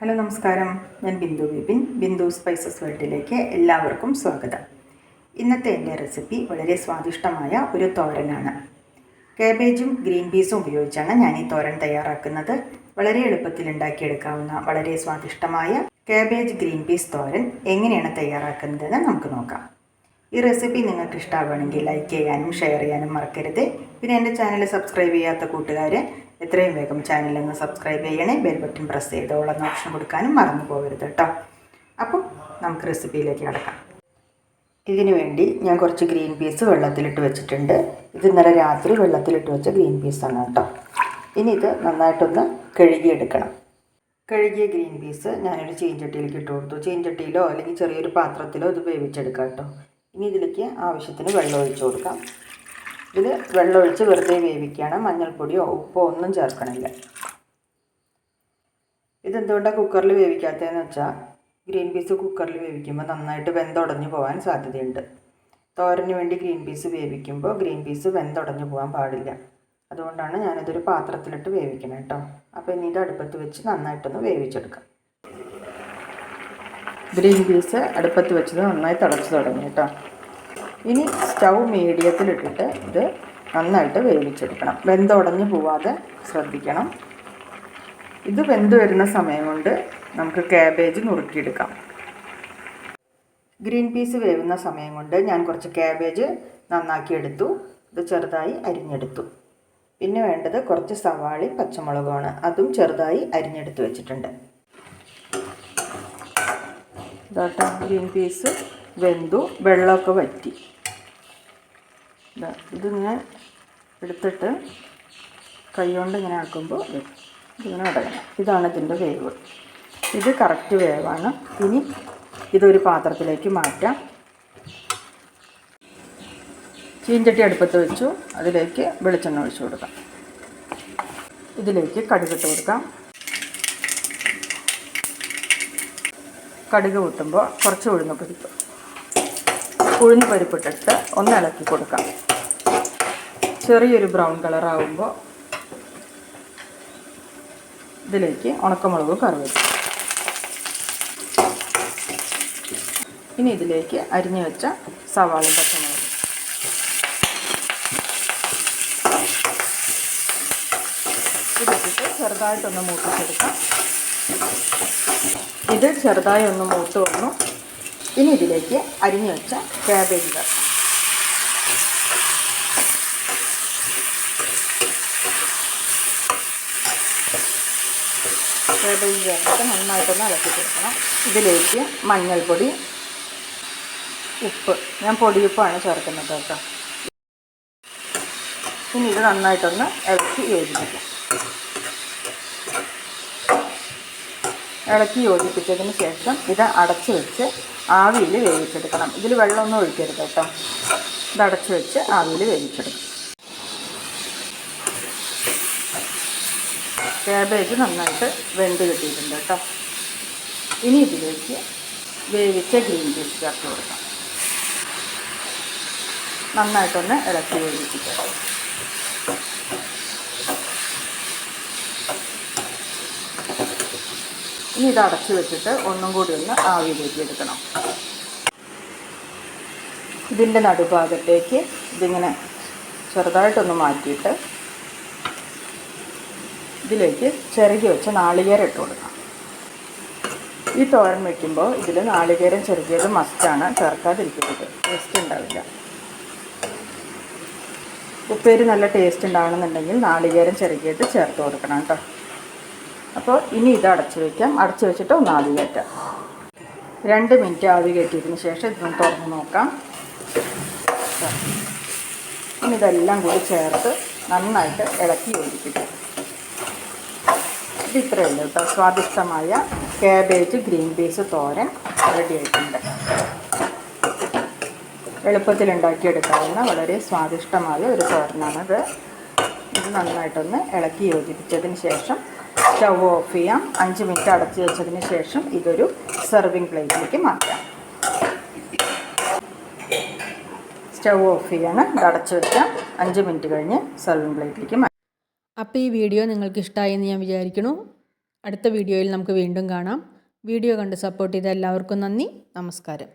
Hello നമസ്കാരം. ഞാൻ Bindu Vipin Bindu spices വേൾഡിലേക്ക് എല്ലാവർക്കും സ്വാഗതം. ഇന്നത്തെ എന്റെ റെസിപ്പി വളരെ സ്വാദിഷ്ടമായ ഒരു തോരനാണ്. കാബേജും ഗ്രീൻ പീസും ഉപയോഗിച്ചാണ് ഞാൻ ഈ തോരൻ തയ്യാറാക്കുന്നത്. വളരെ എളുപ്പത്തിൽ ഉണ്ടാക്കിയെടുക്കാവുന്ന വളരെ സ്വാദിഷ്ടമായ കാബേജ് ഗ്രീൻ പീസ് തോരൻ എങ്ങനെയാണ് തയ്യാറാക്കുന്നതെന്ന് നമുക്ക് നോക്കാം. ഈ റെസിപ്പി നിങ്ങൾക്ക് ഇഷ്ടമാവുകയാണെങ്കിൽ ലൈക്ക് ചെയ്യാനും ഷെയർ ചെയ്യാനും മറക്കരുത്. പിന്നെ എന്റെ ചാനൽ സബ്സ്ക്രൈബ് ചെയ്യാത്ത കൂട്ടുകാർ എത്രയും വേഗം ചാനലൊന്ന് സബ്സ്ക്രൈബ് ചെയ്യണേ. ബെൽ ബട്ടൺ പ്രസ് ചെയ്തോളെന്ന ഓപ്ഷൻ കൊടുക്കാനും മറന്നു പോകരുത് കേട്ടോ. അപ്പം നമുക്ക് റെസിപ്പിയിലേക്ക് കിടക്കാം. ഇതിനു വേണ്ടി ഞാൻ കുറച്ച് ഗ്രീൻ പീസ് വെള്ളത്തിലിട്ട് വെച്ചിട്ടുണ്ട്. ഇത് ഇന്നലെ രാത്രി വെള്ളത്തിലിട്ട് വെച്ച ഗ്രീൻ പീസാണ് കേട്ടോ. ഇനി ഇത് നന്നായിട്ടൊന്ന് കഴുകിയെടുക്കണം. കഴുകിയ ഗ്രീൻ പീസ് ഞാനൊരു ചീഞ്ചട്ടിയിലേക്ക് ഇട്ട് കൊടുത്തു. ചീഞ്ചട്ടിയിലോ അല്ലെങ്കിൽ ചെറിയൊരു പാത്രത്തിലോ ഇത് വേവിച്ചെടുക്കാം കേട്ടോ. ഇനി ഇതിലേക്ക് ആവശ്യത്തിന് വെള്ളം ഒഴിച്ചു കൊടുക്കാം. ഇതിൽ വെള്ളമൊഴിച്ച് വെറുതെ വേവിക്കുകയാണ്. മഞ്ഞൾപ്പൊടിയോ ഉപ്പോ ഒന്നും ചേർക്കണില്ല. ഇതെന്തുകൊണ്ടാണ് കുക്കറിൽ വേവിക്കാത്തതെന്ന് വെച്ചാൽ ഗ്രീൻ പീസ് കുക്കറിൽ വേവിക്കുമ്പോൾ നന്നായിട്ട് വെന്തുടഞ്ഞു പോകാൻ സാധ്യതയുണ്ട്. തോരന് വേണ്ടി ഗ്രീൻ പീസ് വേവിക്കുമ്പോൾ ഗ്രീൻ പീസ് വെന്തുടഞ്ഞു പോകാൻ പാടില്ല. അതുകൊണ്ടാണ് ഞാനിതൊരു പാത്രത്തിലിട്ട് വേവിക്കണം കേട്ടോ അപ്പോൾ ഇനി ഇത് അടുപ്പത്ത് വെച്ച് നന്നായിട്ടൊന്ന് വേവിച്ചെടുക്കാം. ഗ്രീൻ പീസ് അടുപ്പത്ത് വെച്ചത് നന്നായി തിളച്ച് തുടങ്ങി കേട്ടോ ഇനി സ്റ്റൗ മീഡിയത്തിലിട്ടിട്ട് ഇത് നന്നായിട്ട് വേവിച്ചെടുക്കണം. വെന്തുടഞ്ഞു പോവാതെ ശ്രദ്ധിക്കണം. ഇത് വെന്ത് വരുന്ന സമയം കൊണ്ട് നമുക്ക് ക്യാബേജ് നുറുക്കിയെടുക്കാം. ഗ്രീൻ പീസ് വേവുന്ന സമയം കൊണ്ട് ഞാൻ കുറച്ച് ക്യാബേജ് നന്നാക്കി എടുത്തു. ഇത് ചെറുതായി അരിഞ്ഞെടുത്തു. പിന്നെ വേണ്ടത് കുറച്ച് സവാളി പച്ചമുളകുമാണ് അതും ചെറുതായി അരിഞ്ഞെടുത്ത് വെച്ചിട്ടുണ്ട്. ഗ്രീൻ പീസ് വെന്തു. വെള്ളമൊക്കെ വറ്റി. ഇതിങ്ങനെ എടുത്തിട്ട് കൈ കൊണ്ട് ഇങ്ങനെ ആക്കുമ്പോൾ ഇതിങ്ങനെ അടയണം ഇതാണ് ഇതിന്റെ വേവ്. ഇത് കറക്റ്റ് വേവാണ്. ഇനി ഇതൊരു പാത്രത്തിലേക്ക് മാറ്റാം. ചീഞ്ചട്ടി അടുപ്പത്ത് വെച്ചു. അതിലേക്ക് വെളിച്ചെണ്ണ ഒഴിച്ചു കൊടുക്കാം. ഇതിലേക്ക് കടുകിട്ട് കൊടുക്കാം. കടുക് കൂട്ടുമ്പോൾ കുറച്ച് ഉഴുന്ന് പരിപ്പ്. ഉഴുന്ന് പരിപ്പിട്ടിട്ട് ഒന്ന് ഇളക്കി കൊടുക്കാം. ചെറിയൊരു ബ്രൗൺ കളർ ആവുമ്പോൾ ഇതിലേക്ക് ഉണക്കമുളക് കറിവേപ്പില ഇനി ഇതിലേക്ക് അരിഞ്ഞു വെച്ച സവാളയും പച്ചമുളകും. ഇതിട്ടിട്ട് ചെറുതായിട്ടൊന്ന് മൂട്ടിച്ചെടുക്കാം ഇത് ചെറുതായി ഒന്ന് മൂത്ത് വന്നു. ഇനി ഇതിലേക്ക് അരിഞ്ഞു വെച്ച ക്യാബേജ് ക്യാബേജ് ചേർത്തിട്ട് നന്നായിട്ടൊന്ന് ഇളക്കി ഇതിലേക്ക് മഞ്ഞൾപ്പൊടി ഉപ്പ്. ഞാൻ പൊടിയുപ്പാണ് ചേർക്കുന്നത് കേട്ടോ. ഇനി ഇത് നന്നായിട്ടൊന്ന് ഇളക്കി യോജിപ്പിക്കാം. ഇളക്കി യോജിപ്പിച്ചതിന് ശേഷം ഇത് അടച്ച് വെച്ച് ആവിയിൽ വേവിച്ചെടുക്കണം. ഇതിൽ വെള്ളമൊന്നും ഒഴിക്കരുത് കേട്ടോ. ഇത് അടച്ച് വെച്ച് ആവിയിൽ വേവിച്ചെടുക്കണം. കാബേജ് നന്നായിട്ട് വെന്ത് കിട്ടിയിട്ടുണ്ട് കേട്ടോ. ഇനി ഇതിലേക്ക് വേവിച്ച ഗ്രീൻ പീസ് ചേർത്ത് കൊടുക്കാം. നന്നായിട്ടൊന്ന് ഇളക്കി വേവിപ്പിക്കാം ഇനി ഇത് അടച്ചു വെച്ചിട്ട് ഒന്നും കൂടി ഒന്ന് ആവിയിലേക്ക് എടുക്കണം. ഇതിന്റെ നടുഭാഗത്തേക്ക് ഇതിങ്ങനെ ചെറുതായിട്ടൊന്ന് മാറ്റിയിട്ട് ഇതിലേക്ക് ചിരകി വെച്ച നാളികേരം ഇട്ട് കൊടുക്കാം. ഈ തോരൻ വയ്ക്കുമ്പോൾ ഇതിൽ നാളികേരം ചെറുകിയത് മസ്റ്റാണ് ചേർക്കാതിരിക്കരുത് ടേസ്റ്റ് ഉണ്ടാവില്ല. ഉപ്പേരി നല്ല ടേസ്റ്റ് ഉണ്ടാവണമെന്നുണ്ടെങ്കിൽ നാളികേരം ചെറുകിയത് ചേർത്ത് കൊടുക്കണം കേട്ടോ. അപ്പോൾ ഇനി ഇത് അടച്ചു വയ്ക്കാം. അടച്ചു വെച്ചിട്ട് ഒന്ന് ആവി കയറ്റാം. രണ്ട് മിനിറ്റ് ആവി കയറ്റിയതിന് ശേഷം ഇതൊന്ന് തുറന്ന് നോക്കാം. ഇനി ഇതെല്ലാം കൂടി ചേർത്ത് നന്നായിട്ട് ഇളക്കി യോജിപ്പിക്കാം. ഇത് ഇത്രയേ ഉള്ളൂ കേട്ടോ. സ്വാദിഷ്ടമായ കാബേജ് ഗ്രീൻ പീസ് തോരൻ റെഡി ആയിട്ടുണ്ട്. എളുപ്പത്തിൽ ഉണ്ടാക്കിയെടുക്കാവുന്ന വളരെ സ്വാദിഷ്ടമായ ഒരു തോരനാണത്. ഇത് നന്നായിട്ടൊന്ന് ഇളക്കി യോജിപ്പിച്ചതിന് ശേഷം സ്റ്റൗ ഓഫ് ചെയ്യാം. അഞ്ച് മിനിറ്റ് അടച്ചു വെച്ചതിന് ശേഷം ഇതൊരു സെർവിങ് പ്ലേറ്റിലേക്ക് മാറ്റാം. സ്റ്റൗ ഓഫ് ചെയ്യാണ്. അടച്ചു വെച്ചാൽ അഞ്ച് മിനിറ്റ് കഴിഞ്ഞ് സെർവിങ് പ്ലേറ്റിലേക്ക് മാറ്റാം. അപ്പോൾ ഈ വീഡിയോ നിങ്ങൾക്ക് ഇഷ്ടമായി എന്ന് ഞാൻ വിചാരിക്കുന്നു. അടുത്ത വീഡിയോയിൽ നമുക്ക് വീണ്ടും കാണാം. വീഡിയോ കണ്ട് സപ്പോർട്ട് ചെയ്ത എല്ലാവർക്കും നന്ദി. നമസ്കാരം.